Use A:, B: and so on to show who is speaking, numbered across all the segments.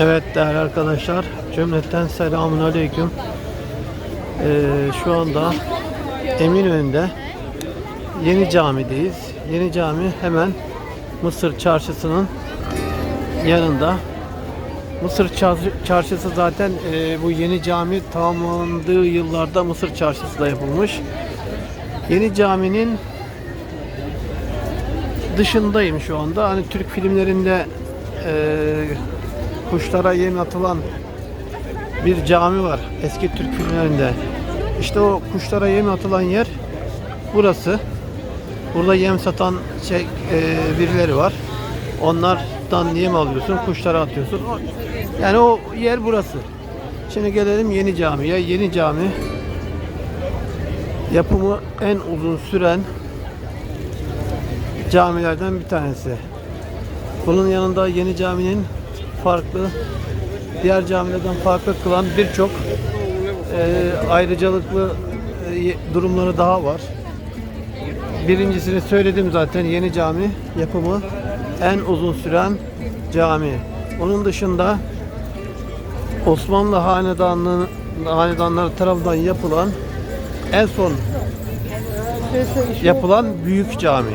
A: Evet değerli arkadaşlar, cümleten selamun aleyküm. Ee, şu anda Eminönü'nde Yeni Cami'deyiz. Yeni Cami hemen Mısır Çarşısı'nın yanında. Mısır Çarşı- Çarşısı zaten e, bu yeni cami tamamlandığı yıllarda Mısır Çarşısı da yapılmış. Yeni caminin dışındayım şu anda. Hani Türk filmlerinde e, kuşlara yem atılan bir cami var. Eski Türk filmlerinde. İşte o kuşlara yem atılan yer burası. Burada yem satan şey e, birileri var. Onlardan yem alıyorsun, kuşlara atıyorsun. Yani o yer burası. Şimdi gelelim Yeni Cami'ye. Yeni Cami yapımı en uzun süren camilerden bir tanesi. Bunun yanında Yeni Cami'nin farklı diğer camilerden farklı kılan birçok e, ayrıcalıklı e, durumları daha var. Birincisini söyledim zaten Yeni Cami yapımı en uzun süren cami. Onun dışında Osmanlı hanedanlığı hanedanları tarafından yapılan en son yapılan büyük cami.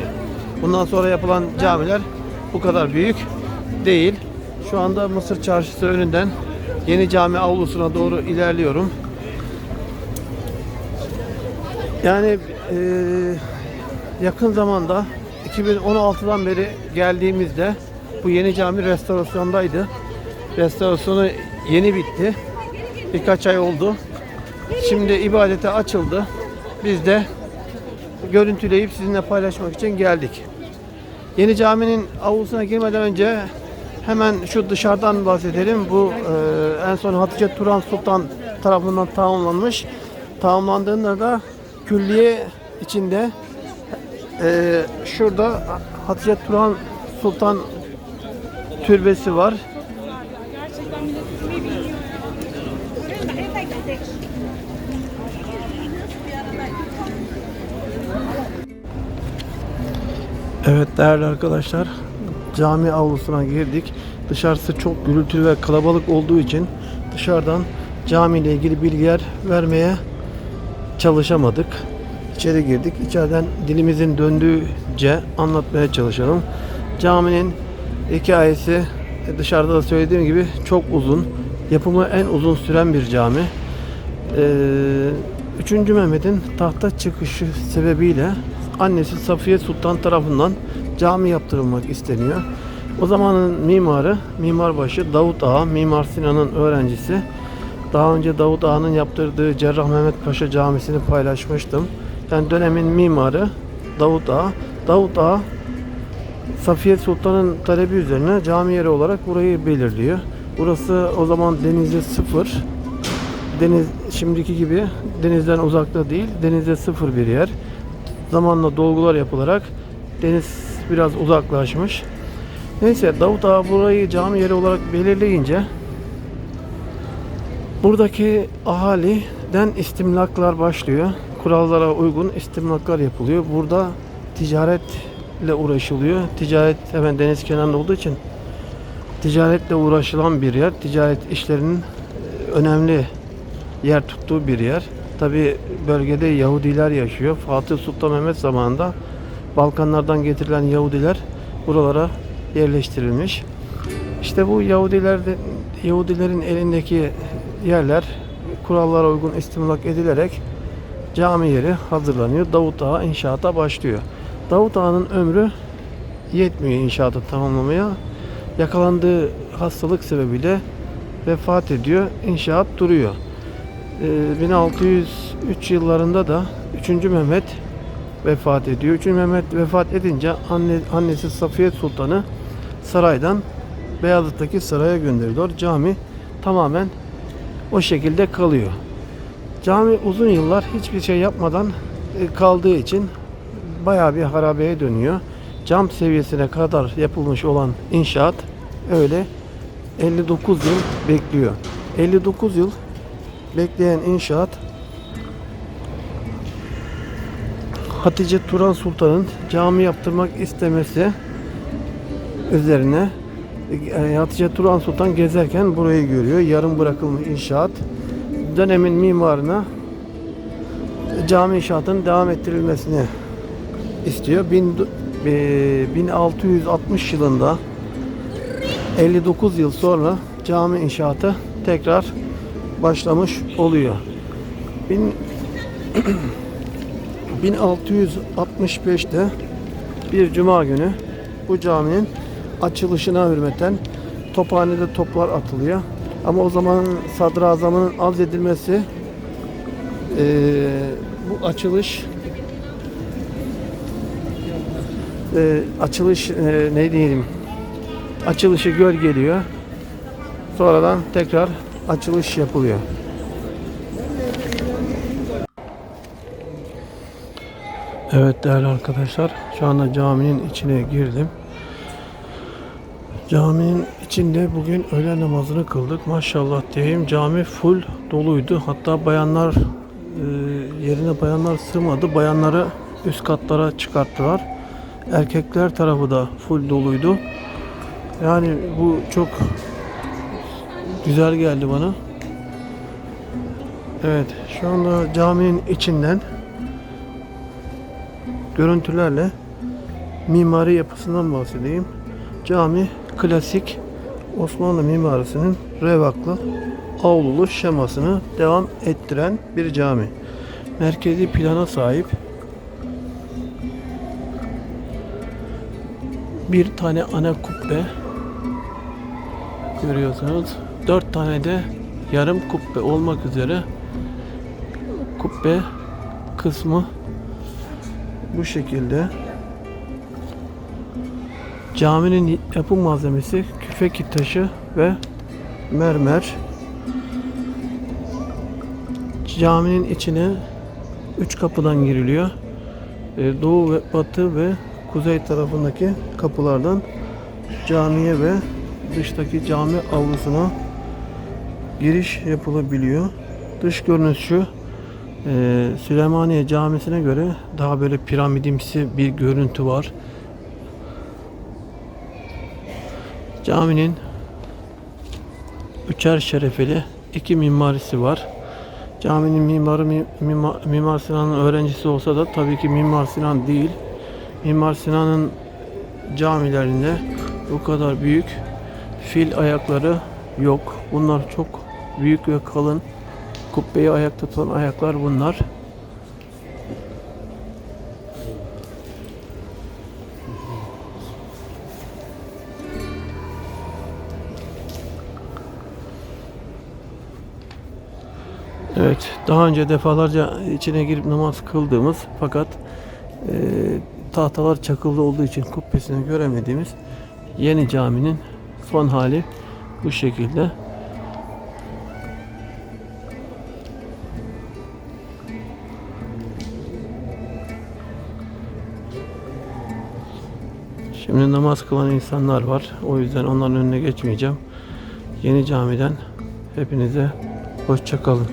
A: Bundan sonra yapılan camiler bu kadar büyük değil. Şu anda Mısır Çarşısı önünden Yeni Cami avlusuna doğru ilerliyorum. Yani eee, yakın zamanda 2016'dan beri geldiğimizde bu yeni cami restorasyondaydı. Restorasyonu yeni bitti. Birkaç ay oldu. Şimdi ibadete açıldı. Biz de görüntüleyip sizinle paylaşmak için geldik. Yeni caminin avlusuna girmeden önce hemen şu dışarıdan bahsedelim. Bu e, en son Hatice Turan Sultan tarafından tamamlanmış. Tamamlandığında da külliye içinde e, şurada Hatice Turan Sultan türbesi var. Evet değerli arkadaşlar cami avlusuna girdik. Dışarısı çok gürültülü ve kalabalık olduğu için dışarıdan cami ile ilgili bilgiler vermeye çalışamadık. İçeri girdik. İçeriden dilimizin döndüğüce anlatmaya çalışalım. Caminin hikayesi e, dışarıda da söylediğim gibi çok uzun. Yapımı en uzun süren bir cami. Ee, 3. Mehmet'in tahta çıkışı sebebiyle annesi Safiye Sultan tarafından cami yaptırılmak isteniyor. O zamanın mimarı, mimarbaşı Davut Ağa, Mimar Sinan'ın öğrencisi. Daha önce Davut Ağa'nın yaptırdığı Cerrah Mehmet Paşa Camisi'ni paylaşmıştım. Yani dönemin mimarı Davut Ağa. Davut Ağa Safiye Sultan'ın talebi üzerine cami yeri olarak burayı belirliyor. Burası o zaman denize sıfır. Deniz şimdiki gibi denizden uzakta değil, denize sıfır bir yer. Zamanla dolgular yapılarak deniz biraz uzaklaşmış. Neyse Davut Ağa burayı cami yeri olarak belirleyince buradaki ahaliden istimlaklar başlıyor. Kurallara uygun istimlaklar yapılıyor. Burada ticaretle uğraşılıyor. Ticaret hemen deniz kenarında olduğu için ticaretle uğraşılan bir yer. Ticaret işlerinin e, önemli yer tuttuğu bir yer. Tabi bölgede Yahudiler yaşıyor. Fatih Sultan Mehmet zamanında Balkanlardan getirilen Yahudiler buralara yerleştirilmiş. İşte bu Yahudiler Yahudilerin elindeki yerler kurallara uygun istimlak edilerek cami yeri hazırlanıyor. Davut Ağa inşaata başlıyor. Davut Ağa'nın ömrü yetmiyor inşaatı tamamlamaya. Yakalandığı hastalık sebebiyle vefat ediyor. İnşaat duruyor. Ee, 1603 yıllarında da 3. Mehmet vefat ediyor. 3. Mehmet vefat edince anne, annesi Safiye Sultan'ı saraydan Beyazıt'taki saraya gönderiyor. Cami tamamen o şekilde kalıyor. Cami uzun yıllar hiçbir şey yapmadan e, kaldığı için bayağı bir harabeye dönüyor. Cam seviyesine kadar yapılmış olan inşaat öyle 59 yıl bekliyor. 59 yıl bekleyen inşaat Hatice Turan Sultan'ın cami yaptırmak istemesi üzerine e, Hatice Turan Sultan gezerken burayı görüyor. Yarım bırakılmış inşaat. Dönemin mimarına cami inşaatının devam ettirilmesini istiyor. Bin, e, 1660 yılında 59 yıl sonra cami inşaatı tekrar başlamış oluyor. 1665'te bir cuma günü bu caminin açılışına hürmeten tophanede toplar atılıyor. Ama o zaman sadrazamın azledilmesi eee bu açılış eee, açılış eee, ne diyelim açılışı gölgeliyor. Sonradan tekrar açılış yapılıyor. Evet değerli arkadaşlar şu anda caminin içine girdim. Caminin içinde bugün öğle namazını kıldık. Maşallah diyeyim cami full doluydu. Hatta bayanlar e, yerine bayanlar sığmadı. Bayanları üst katlara çıkarttılar. Erkekler tarafı da full doluydu. Yani bu çok güzel geldi bana. Evet şu anda caminin içinden görüntülerle mimari yapısından bahsedeyim. Cami klasik Osmanlı mimarisinin revaklı avlulu şemasını devam ettiren bir cami. Merkezi plana sahip bir tane ana kubbe görüyorsunuz. Dört tane de yarım kubbe olmak üzere kubbe kısmı bu şekilde. Caminin yapım malzemesi küfeki taşı ve mermer. Caminin içine üç kapıdan giriliyor. Ee, Doğu ve batı ve kuzey tarafındaki kapılardan camiye ve dıştaki cami avlusuna giriş yapılabiliyor. Dış görünüşü ee, Süleymaniye Camisi'ne göre daha böyle piramidimsi bir görüntü var. Caminin üçer şerefeli iki mimarisi var. Caminin mimarı mi- mima- Mimar Sinan'ın öğrencisi olsa da tabii ki Mimar Sinan değil. Mimar Sinan'ın camilerinde bu kadar büyük fil ayakları yok. Bunlar çok büyük ve kalın. Kubbeyi ayakta tutan ayaklar bunlar. Evet, daha önce defalarca içine girip namaz kıldığımız fakat e, tahtalar çakıldı olduğu için kubbesini göremediğimiz yeni caminin son hali bu şekilde. Şimdi namaz kılan insanlar var. O yüzden onların önüne geçmeyeceğim. Yeni camiden hepinize hoşça kalın.